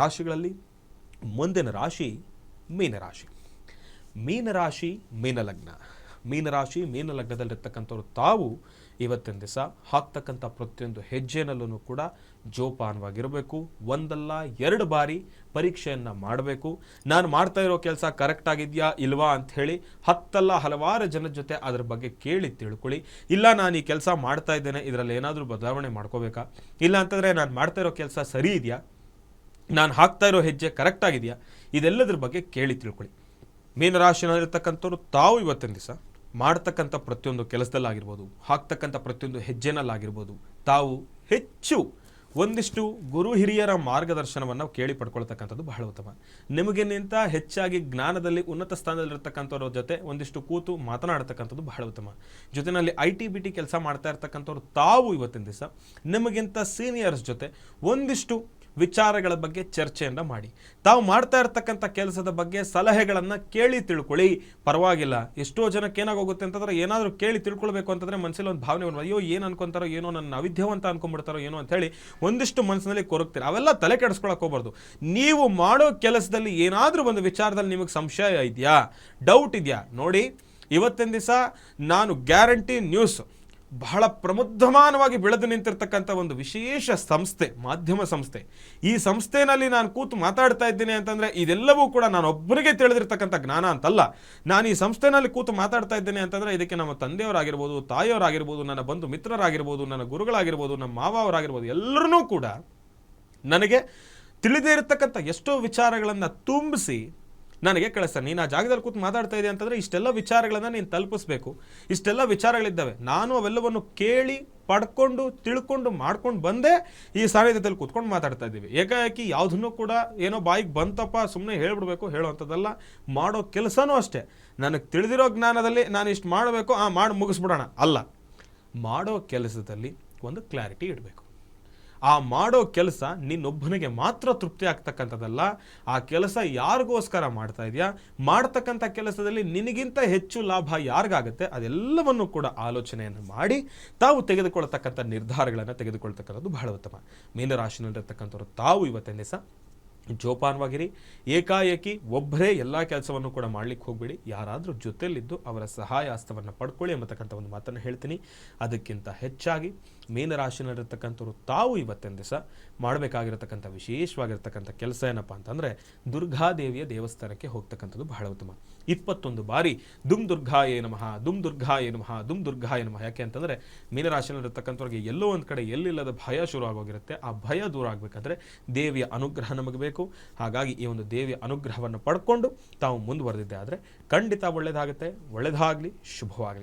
ರಾಶಿಗಳಲ್ಲಿ ಮುಂದಿನ ರಾಶಿ ಮೀನರಾಶಿ ಮೀನರಾಶಿ ಮೀನಲಗ್ನ ಮೀನರಾಶಿ ಮೀನಲಗ್ನದಲ್ಲಿರ್ತಕ್ಕಂಥವ್ರು ತಾವು ಇವತ್ತಿನ ದಿವಸ ಹಾಕ್ತಕ್ಕಂಥ ಪ್ರತಿಯೊಂದು ಹೆಜ್ಜೆನಲ್ಲೂ ಕೂಡ ಜೋಪಾನವಾಗಿರಬೇಕು. ಒಂದಲ್ಲ ಎರಡು ಬಾರಿ ಪರೀಕ್ಷೆಯನ್ನು ಮಾಡಬೇಕು. ನಾನು ಮಾಡ್ತಾ ಇರೋ ಕೆಲಸ ಕರೆಕ್ಟ್ ಆಗಿದೆಯಾ, ಇಲ್ವಾ ಹೇಳಿ ಹತ್ತಲ್ಲ ಹಲವಾರು ಜನರ ಜೊತೆ ಅದ್ರ ಬಗ್ಗೆ ಕೇಳಿ ತಿಳ್ಕೊಳ್ಳಿ. ಇಲ್ಲ, ನಾನು ಈ ಕೆಲಸ ಮಾಡ್ತಾ ಇದ್ದೇನೆ, ಇದರಲ್ಲಿ ಏನಾದರೂ ಬದಲಾವಣೆ ಮಾಡ್ಕೋಬೇಕಾ? ಇಲ್ಲ ಅಂತಂದರೆ ನಾನು ಮಾಡ್ತಾ ಇರೋ ಕೆಲಸ ಸರಿ ಇದೆಯಾ? ನಾನು ಹಾಕ್ತಾ ಇರೋ ಹೆಜ್ಜೆ ಕರೆಕ್ಟ್ ಆಗಿದೆಯಾ? ಇದೆಲ್ಲದ್ರ ಬಗ್ಗೆ ಕೇಳಿ ತಿಳ್ಕೊಳ್ಳಿ. ಮೀನರಾಶಿನಲ್ಲಿರ್ತಕ್ಕಂಥವ್ರು ತಾವು ಇವತ್ತಿನ ದಿವಸ ಮಾಡ್ತಕ್ಕಂಥ ಪ್ರತಿಯೊಂದು ಕೆಲಸದಲ್ಲಾಗಿರ್ಬೋದು ಹಾಕ್ತಕ್ಕಂಥ ಪ್ರತಿಯೊಂದು ಹೆಜ್ಜೆನಲ್ಲಾಗಿರ್ಬೋದು ತಾವು ಹೆಚ್ಚು ಒಂದಿಷ್ಟು ಗುರು ಹಿರಿಯರ ಮಾರ್ಗದರ್ಶನವನ್ನು ಕೇಳಿ ಪಡ್ಕೊಳ್ತಕ್ಕಂಥದ್ದು ಬಹಳ ಉತ್ತಮ. ನಿಮಗಿನಿಂತ ಹೆಚ್ಚಾಗಿ ಜ್ಞಾನದಲ್ಲಿ ಉನ್ನತ ಸ್ಥಾನದಲ್ಲಿರ್ತಕ್ಕಂಥವ್ರ ಜೊತೆ ಒಂದಿಷ್ಟು ಕೂತು ಮಾತನಾಡ್ತಕ್ಕಂಥದ್ದು ಬಹಳ ಉತ್ತಮ. ಜೊತೆಯಲ್ಲಿ ಐ ಟಿ ಬಿ ಟಿ ಕೆಲಸ ಮಾಡ್ತಾ ಇರ್ತಕ್ಕಂಥವ್ರು ತಾವು ಇವತ್ತಿನ ದಿವಸ ನಿಮಗಿಂತ ಸೀನಿಯರ್ಸ್ ಜೊತೆ ಒಂದಿಷ್ಟು ವಿಚಾರಗಳ ಬಗ್ಗೆ ಚರ್ಚೆಯನ್ನು ಮಾಡಿ. ತಾವು ಮಾಡ್ತಾ ಇರ್ತಕ್ಕಂಥ ಕೆಲಸದ ಬಗ್ಗೆ ಸಲಹೆಗಳನ್ನು ಕೇಳಿ ತಿಳ್ಕೊಳ್ಳಿ. ಪರವಾಗಿಲ್ಲ. ಎಷ್ಟೋ ಜನಕ್ಕೆ ಏನಾಗೋಗುತ್ತೆ ಅಂತಂದ್ರೆ ಏನಾದರೂ ಕೇಳಿ ತಿಳ್ಕೊಳ್ಬೇಕು ಅಂತಂದರೆ ಮನಸ್ಸಲ್ಲಿ ಒಂದು ಭಾವನೆ ಬರ್ತದೆ ಅಯ್ಯೋ, ಏನು ಅನ್ಕೊಂತಾರೋ ಏನೋ ನನ್ನ ಅವಿದ್ಯವಂತ ಅನ್ಕೊಂಡ್ಬಿಡ್ತಾರೋ ಏನೋ ಅಂತ ಹೇಳಿ ಒಂದಿಷ್ಟು ಮನಸ್ಸಿನಲ್ಲಿ ಕೊರಗ್ತೀರ. ಅವೆಲ್ಲ ತಲೆ ಕೆಡಿಸ್ಕೊಳಕ್ಕೆ ಹೋಗ್ಬಾರ್ದು. ನೀವು ಮಾಡೋ ಕೆಲಸದಲ್ಲಿ ಏನಾದರೂ ಒಂದು ವಿಚಾರದಲ್ಲಿ ನಿಮಗೆ ಸಂಶಯ ಇದೆಯಾ? ಡೌಟ್ ಇದೆಯಾ? ನೋಡಿ, ಇವತ್ತಿನ ದಿವಸ ನಾನು ಗ್ಯಾರಂಟಿ ನ್ಯೂಸ್ ಬಹಳ ಪ್ರಮುದ್ಧಮಾನವಾಗಿ ಬೆಳೆದು ನಿಂತಿರ್ತಕ್ಕಂಥ ಒಂದು ವಿಶೇಷ ಸಂಸ್ಥೆ, ಮಾಧ್ಯಮ ಸಂಸ್ಥೆ. ಈ ಸಂಸ್ಥೆನಲ್ಲಿ ನಾನು ಕೂತು ಮಾತಾಡ್ತಾ ಇದ್ದೀನಿ ಅಂತಂದರೆ ಇದೆಲ್ಲವೂ ಕೂಡ ನಾನು ಒಬ್ಬರಿಗೆ ತಿಳಿದಿರ್ತಕ್ಕಂಥ ಜ್ಞಾನ ಅಂತಲ್ಲ. ನಾನು ಈ ಸಂಸ್ಥೆನಲ್ಲಿ ಕೂತು ಮಾತಾಡ್ತಾ ಇದ್ದೇನೆ ಅಂತಂದರೆ ಇದಕ್ಕೆ ನಮ್ಮ ತಂದೆಯವರಾಗಿರ್ಬೋದು, ತಾಯಿಯವರಾಗಿರ್ಬೋದು, ನನ್ನ ಬಂಧು ಮಿತ್ರರಾಗಿರ್ಬೋದು, ನನ್ನ ಗುರುಗಳಾಗಿರ್ಬೋದು, ನಮ್ಮ ಮಾವ ಅವರಾಗಿರ್ಬೋದು ಎಲ್ಲರೂ ಕೂಡ ನನಗೆ ತಿಳಿದೇ ಇರತಕ್ಕಂಥ ಎಷ್ಟೋ ವಿಚಾರಗಳನ್ನು ತುಂಬಿಸಿ ನನಗೆ ಕಳಿಸ್ತಾರೆ ನೀನು ಆ ಜಾಗದಲ್ಲಿ ಕೂತು ಮಾತಾಡ್ತಾ ಇದೆ ಅಂತಂದರೆ ಇಷ್ಟೆಲ್ಲ ವಿಚಾರಗಳನ್ನು ನೀನು ತಲುಪಿಸ್ಬೇಕು. ಇಷ್ಟೆಲ್ಲ ವಿಚಾರಗಳಿದ್ದಾವೆ. ನಾನು ಅವೆಲ್ಲವನ್ನು ಕೇಳಿ, ಪಡ್ಕೊಂಡು, ತಿಳ್ಕೊಂಡು, ಮಾಡ್ಕೊಂಡು ಬಂದೇ ಈ ಸಾನ್ನಿಧ್ಯದಲ್ಲಿ ಕೂತ್ಕೊಂಡು ಮಾತಾಡ್ತಾ ಇದ್ದೀವಿ. ಏಕಾಏಕಿ ಯಾವುದನ್ನು ಕೂಡ ಏನೋ ಬಾಯಿಗೆ ಬಂತಪ್ಪ ಸುಮ್ಮನೆ ಹೇಳ್ಬಿಡ್ಬೇಕು ಹೇಳುವಂಥದ್ದಲ್ಲ ಮಾಡೋ ಕೆಲಸನೂ ಅಷ್ಟೇ. ನನಗೆ ತಿಳಿದಿರೋ ಜ್ಞಾನದಲ್ಲಿ ನಾನು ಇಷ್ಟು ಮಾಡಬೇಕು, ಆ ಮಾಡಿ ಮುಗಿಸ್ಬಿಡೋಣ. ಅಲ್ಲ, ಮಾಡೋ ಕೆಲಸದಲ್ಲಿ ಒಂದು ಕ್ಲಾರಿಟಿ ಇಡಬೇಕು. ಆ ಮಾಡೋ ಕೆಲಸ ನಿನ್ನೊಬ್ಬನಿಗೆ ಮಾತ್ರ ತೃಪ್ತಿ ಆಗ್ತಕ್ಕಂಥದ್ದಲ್ಲ. ಆ ಕೆಲಸ ಯಾರಿಗೋಸ್ಕರ ಮಾಡ್ತಾ ಇದೆಯಾ? ಮಾಡ್ತಕ್ಕಂಥ ಕೆಲಸದಲ್ಲಿ ನಿನಗಿಂತ ಹೆಚ್ಚು ಲಾಭ ಯಾರಿಗಾಗುತ್ತೆ? ಅದೆಲ್ಲವನ್ನು ಕೂಡ ಆಲೋಚನೆಯನ್ನು ಮಾಡಿ ತಾವು ತೆಗೆದುಕೊಳ್ತಕ್ಕಂಥ ನಿರ್ಧಾರಗಳನ್ನು ತೆಗೆದುಕೊಳ್ತಕ್ಕಂಥದ್ದು ಬಹಳ ಉತ್ತಮ. ಮೀನರಾಶಿನಲ್ಲಿರ್ತಕ್ಕಂಥವ್ರು ತಾವು ಇವತ್ತಿನ ದಿವಸ ಜೋಪಾನವಾಗಿರಿ. ಏಕಾಏಕಿ ಒಬ್ಬರೇ ಎಲ್ಲ ಕೆಲಸವನ್ನು ಕೂಡ ಮಾಡ್ಲಿಕ್ಕೆ ಹೋಗಬೇಡಿ. ಯಾರಾದರೂ ಜೊತೆಯಲ್ಲಿದ್ದು ಅವರ ಸಹಾಯ ಹಸ್ತವನ್ನು ಪಡ್ಕೊಳ್ಳಿ ಎಂಬತಕ್ಕಂಥ ಒಂದು ಮಾತನ್ನು ಹೇಳ್ತೀನಿ. ಅದಕ್ಕಿಂತ ಹೆಚ್ಚಾಗಿ ಮೀನರಾಶಿನಲ್ಲಿರ್ತಕ್ಕಂಥವ್ರು ತಾವು ಇವತ್ತಿನ ದಿವಸ ಮಾಡಬೇಕಾಗಿರತಕ್ಕಂಥ ವಿಶೇಷವಾಗಿರ್ತಕ್ಕಂಥ ಕೆಲಸ ಏನಪ್ಪ ಅಂತಂದರೆ ದುರ್ಗಾದೇವಿಯ ದೇವಸ್ಥಾನಕ್ಕೆ ಹೋಗ್ತಕ್ಕಂಥದ್ದು ಬಹಳ ಉತ್ತಮ. ಇಪ್ಪತ್ತೊಂದು ಬಾರಿ ದುಮ್ ದುರ್ಗಾಯೇ ನಮಃ ದುಮ್ ದುರ್ಗಾಯೇ ನಮಃ ದುಮ್ ದುರ್ಗಾಯೇ ನಮಃ. ಯಾಕೆ ಅಂತಂದರೆ ಮೀನರಾಶಿನಲ್ಲಿರ್ತಕ್ಕಂಥವ್ರಿಗೆ ಎಲ್ಲೋ ಒಂದು ಕಡೆ ಎಲ್ಲಿಲ್ಲದ ಭಯ ಶುರು ಆಗೋಗಿರುತ್ತೆ ಆ ಭಯ ದೂರ ಆಗಬೇಕಂದ್ರೆ ದೇವಿಯ ಅನುಗ್ರಹ ನಮಗೆ ಹಾಗಾಗಿ ಈ ಒಂದು ದೇವಿಯ ಅನುಗ್ರಹವನ್ನು ಪಡ್ಕೊಂಡು ತಾವು ಮುಂದುವರೆದಿದ್ದೆ. ಆದರೆ ಖಂಡಿತ ಒಳ್ಳೆಯದಾಗುತ್ತೆ ಒಳ್ಳೆಯದಾಗಲಿ ಶುಭವಾಗಲಿ.